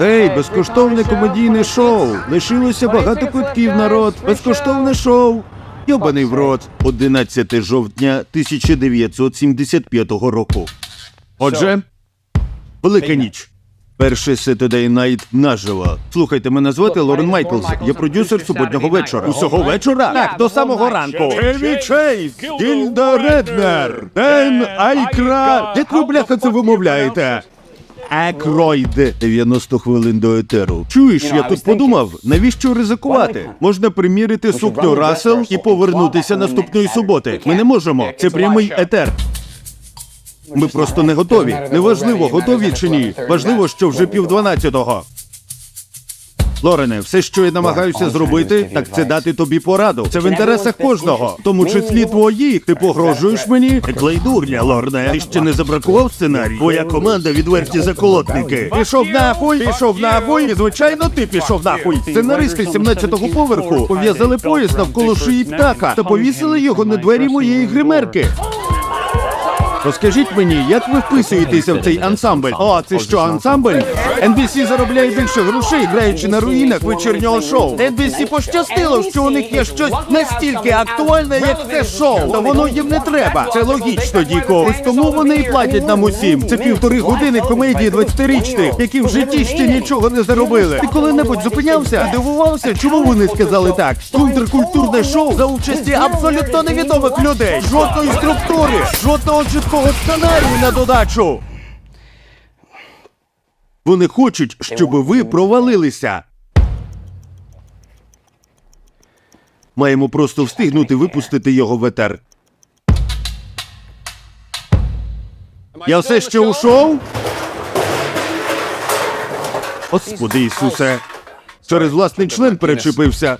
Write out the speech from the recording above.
Ей, безкоштовне комедійне шоу. Лишилося багато квитків, народ. Безкоштовне шоу. Йобаний в рот. 11 жовтня 1975 року. Отже, велика ніч. Перший Saturday Night наживо. Слухайте, мене звати Лорен Майклс. Я продюсер суботнього вечора. Усього вечора? Так, до самого ранку. Чеві Чейз, Гільда Реднер, Ден Айкра. Як ви, бляха, це вимовляєте? Акройд. 90 хвилин до етеру. Чуєш, я тут подумав, навіщо ризикувати? Можна примірити сукню Рассел і повернутися наступної суботи. Ми не можемо. Це прямий етер. Ми просто не готові. Неважливо, готові чи ні. Важливо, що вже пів дванадцятого. Лорене, все, що я намагаюся зробити, так це дати тобі пораду. Це в інтересах кожного, в тому числі твоїх. Ти погрожуєш мені? Клей дурня, Лорне. Ти ще не забракував сценарій? Твоя команда відверті заколотники. Пішов нахуй, пішов нахуй. І звичайно, ти пішов нахуй. Сценаристи 17-го поверху пов'язали пояс навколо шиї птаха та повісили його на двері моєї гримерки. Розкажіть мені, як ви вписуєтеся в цей ансамбль? О, це що, ансамбль? NBC заробляє більше грошей, граючи на руїнах вечірнього шоу. NBC пощастило, що у них є щось настільки актуальне, як це шоу. Та воно їм не треба. Це логічно, Діко. Ось тому вони і платять нам усім. Це півтори години комедії 20-річних, які в житті ще нічого не заробили. Ти коли-небудь зупинявся? Дивувався, чому вони сказали так? Контркультурне шоу за участі абсолютно невідомих людей. Жодної структури, жодного чіткого сценарію на додачу. Вони хочуть, щоб ви провалилися. Маємо просто встигнути випустити його в етер. Я все ще у шоу? Господи Ісусе. Через власний член перечепився.